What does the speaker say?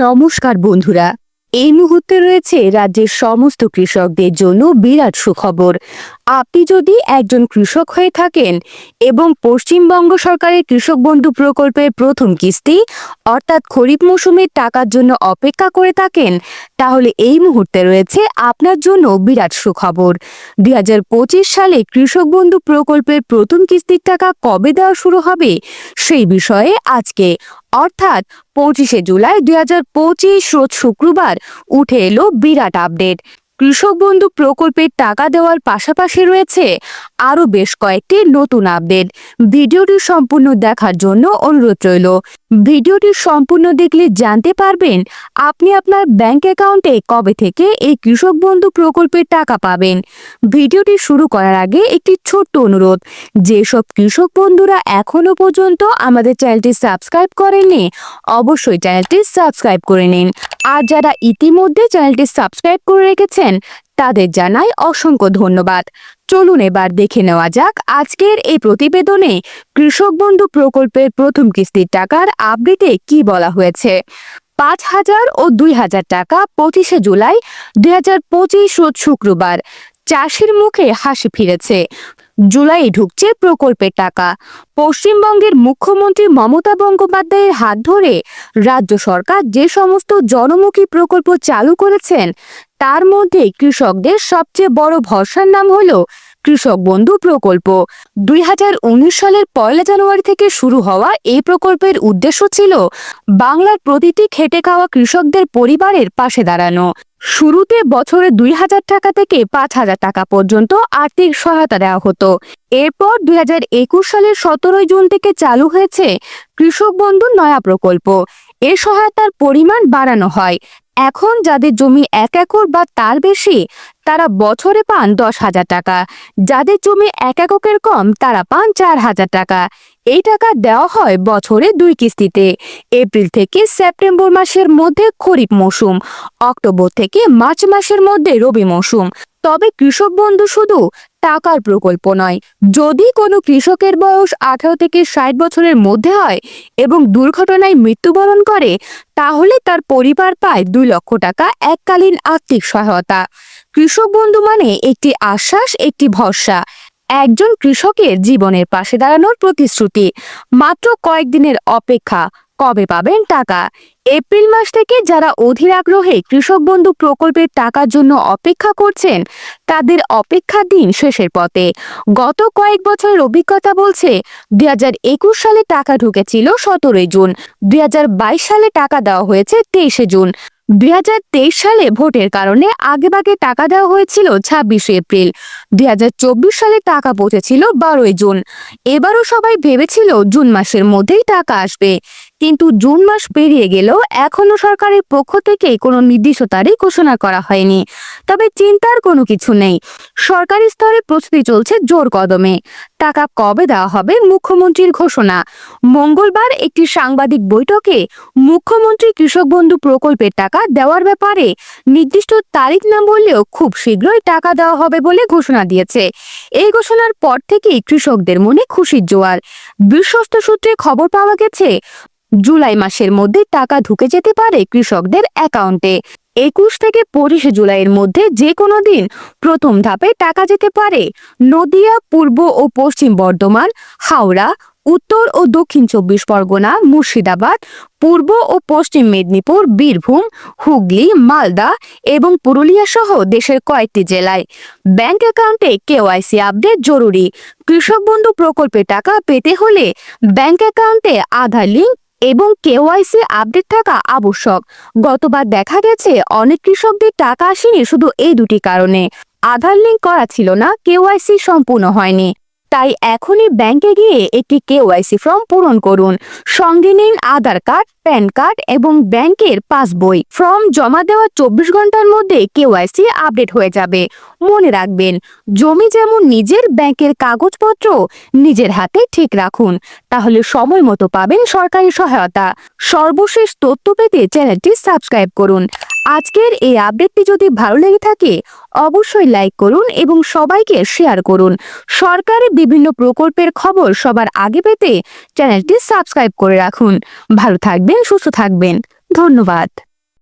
নমস্কার বন্ধুরা। এই মুহূর্তে রয়েছে রাজ্যের সমস্ত কৃষকদের জন্য বিরাট সুখবর। আপনি যদি একজন কৃষক হয়ে থাকেন এবং পশ্চিমবঙ্গ সরকারের কৃষক বন্ধু প্রকল্পের প্রথম কিস্তি, অর্থাৎ খরিফ মৌসুমের টাকার জন্য অপেক্ষা করে থাকেন, তাহলে এই মুহূর্তে রয়েছে আপনার জন্য বিরাট সুখবর। দুই হাজার পঁচিশ সালে কৃষক বন্ধু প্রকল্পের প্রথম কিস্তির টাকা কবে দেওয়া শুরু হবে, সেই বিষয়ে আজকে, অর্থাৎ পঁচিশে জুলাই দুই হাজার পঁচিশ রোজ শুক্রবার উঠে এলো বিরাট আপডেট। কৃষক বন্ধু প্রকল্পের টাকা দেওয়ার পাশাপাশি রয়েছে আরও বেশ কয়েকটি নতুন আপডেট। ভিডিওটি সম্পূর্ণ দেখার জন্য অনুরোধ রইল। ভিডিওটি সম্পূর্ণ দেখলে জানতে পারবেন আপনি আপনার ব্যাংক অ্যাকাউন্টে কবে থেকে এই কৃষক বন্ধু প্রকল্পের টাকা পাবেন। ভিডিওটি শুরু করার আগে একটি ছোট্ট অনুরোধ, যেসব কৃষক বন্ধুরা এখনও পর্যন্ত আমাদের চ্যানেলটি সাবস্ক্রাইব করেননি, অবশ্যই চ্যানেলটি সাবস্ক্রাইব করে নিন। আর যারা ইতিমধ্যে চ্যানেলটি সাবস্ক্রাইব করে রেখেছেন, তাদের জানাই অসংখ্য ধন্যবাদ। চলুন এবার দেখে নেওয়া যাক আজকের এই প্রতিবেদনে কৃষক বন্ধু প্রকল্পের প্রথম কিস্তির টাকার আপডেটে কি বলা হয়েছে। পাঁচ হাজার ও দুই হাজার টাকা পঁচিশে জুলাই দুই হাজার পঁচিশ শুক্রবার। চাষির মুখে হাসি ফিরেছে। জুলাই ঢুকছে প্রকল্পের টাকা। পশ্চিমবঙ্গের মুখ্যমন্ত্রী মমতা বন্দ্যোপাধ্যায়ের হাত ধরে রাজ্য সরকার যে সমস্ত জনমুখী প্রকল্প চালু করেছেন, তার মধ্যে কৃষকদের সবচেয়ে বড় ভরসার নাম হলো কৃষক বন্ধু প্রকল্প। দুই হাজার উনিশ সালের পয়লা জানুয়ারি থেকে শুরু হওয়া এই প্রকল্পের উদ্দেশ্য ছিল বাংলার প্রতিটি খেটে খাওয়া কৃষকদের পরিবারের পাশে দাঁড়ানো। শুরুতে বছরে দুই হাজার টাকা থেকে পাঁচ হাজার টাকা পর্যন্ত আর্থিক সহায়তা দেওয়া হতো। এরপর দুই হাজার একুশ সালের সতেরোই জুন থেকে চালু হয়েছে কৃষক বন্ধু নয়া প্রকল্প। এ সহায়তার পরিমাণ বাড়ানো হয়। এখন যাদের জমি এক একর বা তার বেশি তারা বছরে পান দশ হাজার টাকা। যাদের জমি এক এককের কম, তারা পান চার হাজার টাকা। এই টাকা দেওয়া হয় বছরে দুই কিস্তিতে। এপ্রিল থেকে সেপ্টেম্বর মাসের মধ্যে খরিফ মৌসুম, অক্টোবর থেকে মার্চ মাসের মধ্যে রবি মৌসুম। তবে কৃষক বন্ধু শুধু টাকার প্রকল্প নয়, যদি কোনো কৃষকের বয়স আঠারো থেকে ষাট বছরের মধ্যে হয় এবং দুর্ঘটনায় মৃত্যুবরণ করে, তাহলে তার পরিবার পায় দুই লক্ষ টাকা এককালীন আর্থিক সহায়তা। কৃষক বন্ধু মানে একটি আশ্বাস, একটি ভরসা। একজন কৃষকের জীবনের পাশে দাঁড়ানোর প্রতিশ্রুতি। মাত্র কয়েকদিনের অপেক্ষা, কবে পাবেন টাকা? এপ্রিল মাস থেকে যারা অধীর আগ্রহে কৃষক বন্ধু প্রকল্পের টাকার জন্য অপেক্ষা করছেন, তাদের অপেক্ষার দিন শেষের পথে। গত কয়েক বছরের অভিজ্ঞতা বলছে, দুই হাজার একুশ সালে টাকা ঢুকেছিল সতেরোই জুন, দুই হাজার বাইশ সালে টাকা দেওয়া হয়েছে তেইশে জুন। দুই হাজার তেইশ সালে ভোটের কারণে আগেভাগে টাকা দেওয়া হয়েছিল ছাব্বিশে এপ্রিল। দুই হাজার চব্বিশ সালে টাকা পৌঁছেছিল বারোই জুন। এবারও সবাই ভেবেছিল জুন মাসের মধ্যেই টাকা আসবে। কিন্তু জুন মাস পেরিয়ে গেলেও এখনও সরকারের পক্ষ থেকে কোনো নির্দিষ্ট তারিখ ঘোষণা করা হয়নি। তবে চিন্তার কোনো কিছু নেই। সরকারি স্তরে প্রস্তুতি চলছে জোর কদমে। টাকা কবে দেওয়া হবে মুখ্যমন্ত্রীর ঘোষণা। মঙ্গলবার একটি সাংবাদিক বৈঠকে মুখ্যমন্ত্রী কৃষক বন্ধু প্রকল্পের টাকা দেওয়ার ব্যাপারে নির্দিষ্ট তারিখ না বললেও খুব শীঘ্রই টাকা দেওয়া হবে বলে ঘোষণা দিয়েছে। এই ঘোষণার পর থেকেই কৃষকদের মনে খুশির জোয়ার। বিশ্বস্ত সূত্রে খবর পাওয়া গেছে জুলাই মাসের মধ্যে টাকা ঢুকে যেতে পারে কৃষকদের অ্যাকাউন্টে। একুশ থেকে পঁচিশে জুলাইয়ের মধ্যে যে কোনো দিন প্রথম ধাপে টাকা যেতে পারে। নদিয়া, পূর্ব ও পশ্চিম বর্ধমান, হাওড়া, উত্তর ও দক্ষিণ চব্বিশ পরগনা, মুর্শিদাবাদ, পূর্ব ও পশ্চিম মেদিনীপুর, বীরভূম, হুগলি, মালদা এবং পুরুলিয়া সহ দেশের কয়েকটি জেলায়। ব্যাংক অ্যাকাউন্টে কেওয়াইসি আপডেট জরুরি। কৃষক বন্ধু প্রকল্পে টাকা পেতে হলে ব্যাংক অ্যাকাউন্টে আধার লিঙ্ক এবং কেওয়াইসি আপডেট থাকা আবশ্যক। গতবার দেখা গেছে, অনেক কৃষকদের টাকা আসেনি শুধু এই দুটি কারণে। আধার লিঙ্ক করা ছিল না কেওয়াইসি সম্পূর্ণ হয়নি। তাই এখনই ব্যাংকে গিয়ে একটি কেওয়াইসি ফর্ম পূরণ করুন। সঙ্গে নিন আধার কার্ড, প্যান কার্ড এবং ব্যাংকের পাসবই। ফর্ম জমা দেওয়ার চব্বিশ ঘণ্টার মধ্যে কেওয়াইসি আপডেট হয়ে যাবে। মনে রাখবেন, জমি যেমন নিজের ব্যাংকের কাগজপত্র নিজের হাতে ঠিক রাখুন, তাহলে সময় মতো পাবেন সরকারি সহায়তা। সর্বশেষ তথ্য পেতে চ্যানেলটি সাবস্ক্রাইব করুন। আজকের এই আপডেটটি যদি ভালো লেগে থাকে, অবশ্যই লাইক করুন এবং সবাইকে শেয়ার করুন। সরকারের বিভিন্ন প্রকল্পের খবর সবার আগে পেতে চ্যানেলটি সাবস্ক্রাইব করে রাখুন। ভালো থাকবেন, সুস্থ থাকবেন। ধন্যবাদ।